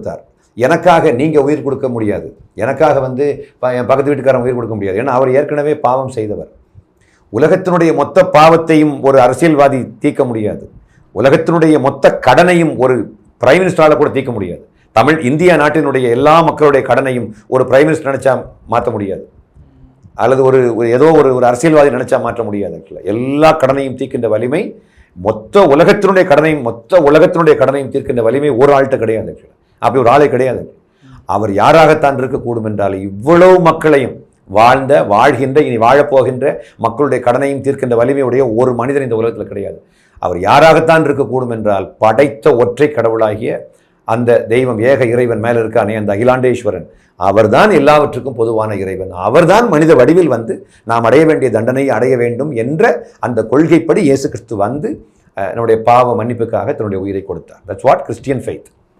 கொடுத்தார். எனக்காக நீங்கள் உயிர் கொடுக்க முடியாது. எனக்காக வந்து என் பக்கத்து வீட்டுக்காரன் உயிர் கொடுக்க முடியாது. ஏன்னா அவர் ஏற்கனவே பாவம் செய்தவர். உலகத்தினுடைய மொத்த பாவத்தையும் ஒரு அரசியல்வாதி தீர்க்க முடியாது. உலகத்தினுடைய மொத்த கடனையும் ஒரு பிரைம் மினிஸ்டரால் கூட தீர்க்க முடியாது. தமிழ் இந்தியா நாட்டினுடைய எல்லா மக்களுடைய கடனையும் ஒரு பிரைம் மினிஸ்டர் நினைச்சா மாற்ற முடியாது. அல்லது ஒரு ஒரு ஏதோ ஒரு ஒரு அரசியல்வாதி நினைச்சா மாற்ற முடியாது எல்லா கடனையும் தீர்க்கின்ற வலிமை மொத்த உலகத்தினுடைய கடனையும் மொத்த உலகத்தினுடைய கடனையும் தீர்க்கின்ற வலிமை ஒரு ஆள்கிட்ட கிடையாது. அப்படி ஒரு ஆளே கிடையாது. அவர் யாராகத்தான் இருக்கக்கூடும் என்றால் இவ்வளவு மக்களையும் வாழ்ந்த வாழ்கின்ற இனி வாழப்போகின்ற மக்களுடைய கடனையும் தீர்க்கின்ற வலிமையுடைய ஒரு மனிதன் இந்த உலகத்தில் கிடையாது. அவர் யாராகத்தான் இருக்கக்கூடும் என்றால் படைத்த ஒற்றை கடவுளாகிய அந்த தெய்வம் ஏக இறைவன் மேலே இருக்கானே அந்த அகிலாண்டேஸ்வரன். அவர்தான் எல்லாவற்றுக்கும் பொதுவான இறைவன். அவர்தான் மனித வடிவில் வந்து நாம் அடைய வேண்டிய தண்டனையை அடைய வேண்டும் என்ற அந்த கொள்கைப்படி இயேசு கிறிஸ்து வந்து என்னுடைய நம்முடைய பாவ மன்னிப்புக்காக தன்னுடைய உயிரை கொடுத்தார். That's what Christian faith